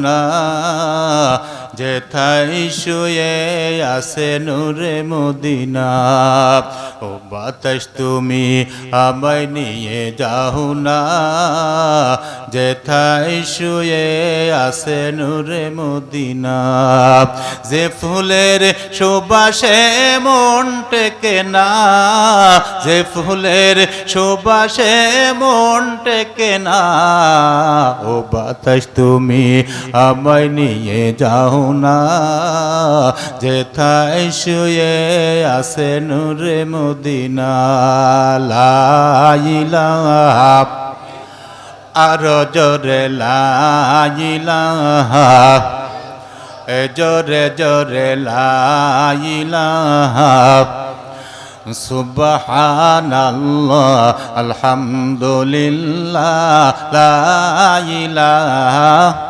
না যেথাই শুয়ে আসে নূরে মদিনা, ও বাতাস তুমি আমায় নিয়ে যাও না। যেথাই শুয়ে আসে নূরে মদিনা, যে ফুলের সুবাসে মন টেকে না। যে ফুলের সুবাসে মন টেকে না। ও বাতাস তুমি আমায় নিয়ে যাও না যেথায় শুয়ে আসে নূরে মদিনা লাইলা আর জোরে লাইলা এ জোরে জোরে লাইলা সুবহানাল্লাহ, আলহামদুলিল্লাহ লা ইলাহা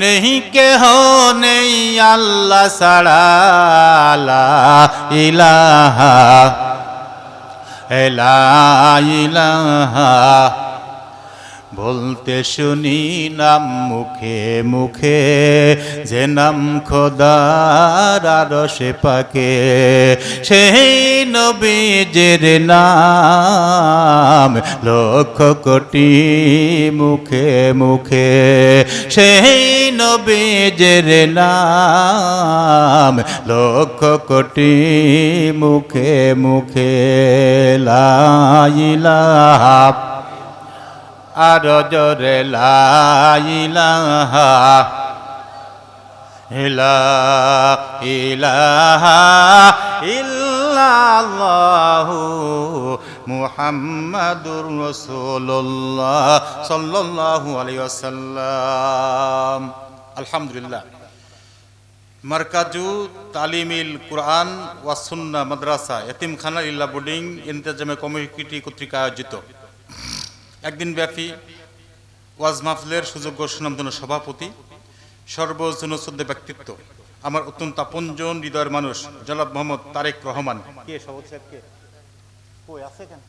নেহি কেহ নেই আল্লাহ সাড়া ইলাহা এলা ইলাহা বলতে শুনি নাম মুখে মুখে, যে নাম খোদার আরশে পাকে। সেই নবীজের নাম লক্ষ কোটি মুখে মুখে, সেই নবীজের নাম লক্ষ কোটি মুখে মুখে। লাইলা আর জোরে লাইলাহা ইলা ইলাহা ইল্লাল্লাহু মুহাম্মাদুর রাসূলুল্লাহ সাল্লাল্লাহু আলাইহি ওয়াসাল্লাম। আলহামদুলিল্লাহ। মার্কাজু তালিমিল কুরআন ওয়া সুন্নাহ মাদ্রাসা, এতিমখানা ইল্লা বোর্ডিং ইন্তেজামে কমিটি কর্তৃক আয়োজিত। একদিন ব্যাপী ওয়াজ মাহফিলের সুযোগ্য সুনামধন্য সভাপতি সর্বজন শ্রদ্ধে ব্যক্তিত্ব, আমার অত্যন্ত আপনজন হৃদয়ের মানুষ জলাব মোহাম্মদ তারেক রহমান কে সভাপতি আছে কেন?